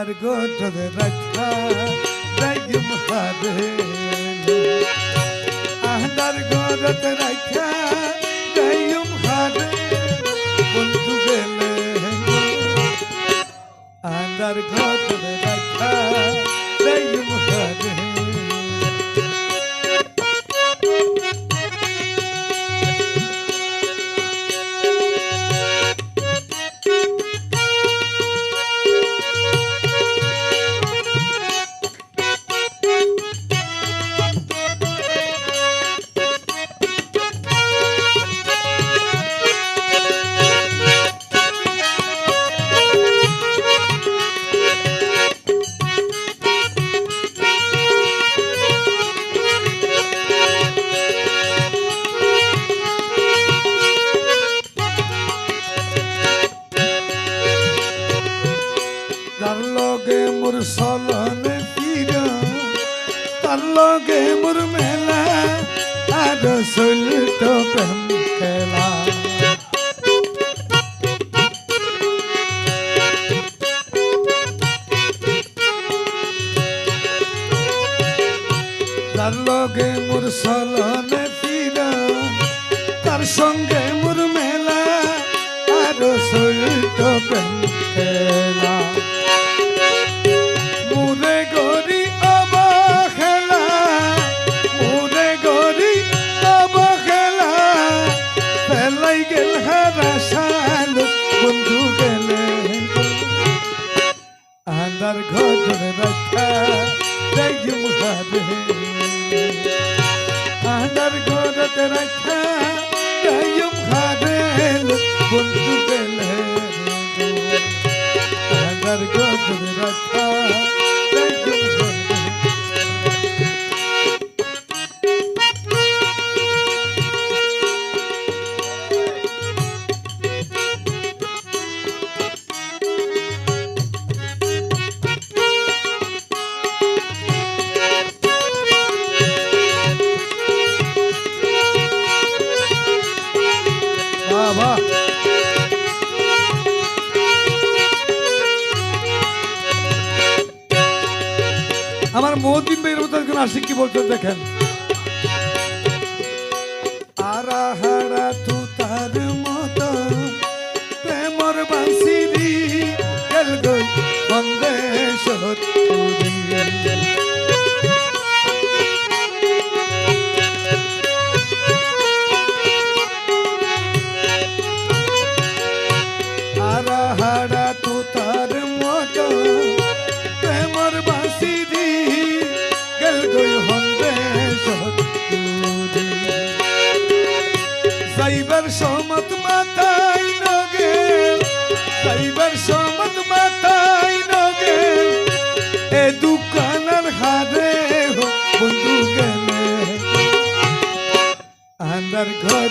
আন্দার গোটে রাখা রাইম হারে আন্দার গোটে রাখা রাইম হারে বন্ধু গেলে আন্দার গোটে রাখা রাইম হারে তার লগে মোর সলনে ফিরা, তার লগে মোর মেলা আর সলিত প্রেম খেলা। তার লগে মোর সলনে ফিরা, তার সঙ্গে আন্দার ঘর রাখা। দেখি মুখারে আন্দার ঘর রাখা দেখি মুখারে আমার মহদিন ভাইয়ের মতো একজন আশিক কি বলছেন দেখেন। আরা সমত মাথায় নগে সাইবার সমত মাথায় নগে। এ দোকানের হারে বন্ধু গেলে। আন্দার ঘর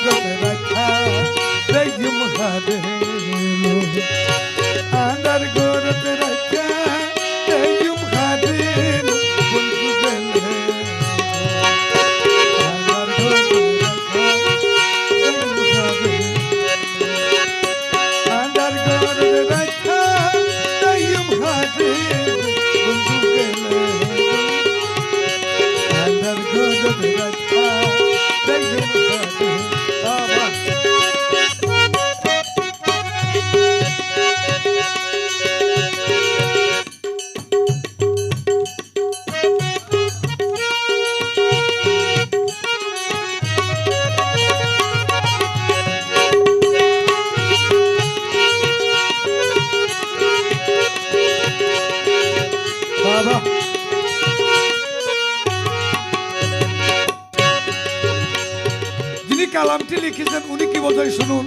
কালামটি লিখেছেন, উনি কি বোধহয় শুনুন?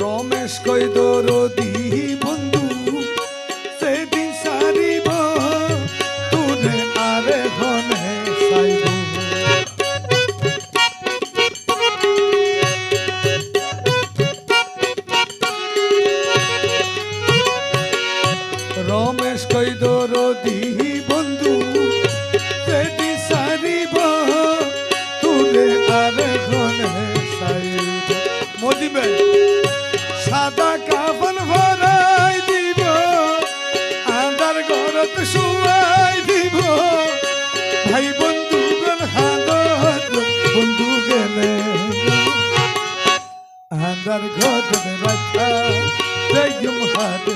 রমেশ কই দরদি বন্ধু, সেদিন সারিব, তুরে আরে হনে সাইব। রমেশ কই দরদি মদিবে। সাদা কাফন ভরাই দিব আন্দার ঘরত শুয়াই দিব। ভাই বন্ধু গেল হাত বন্ধু গেলে। আন্দার ঘর রাখা দেখুম হাত।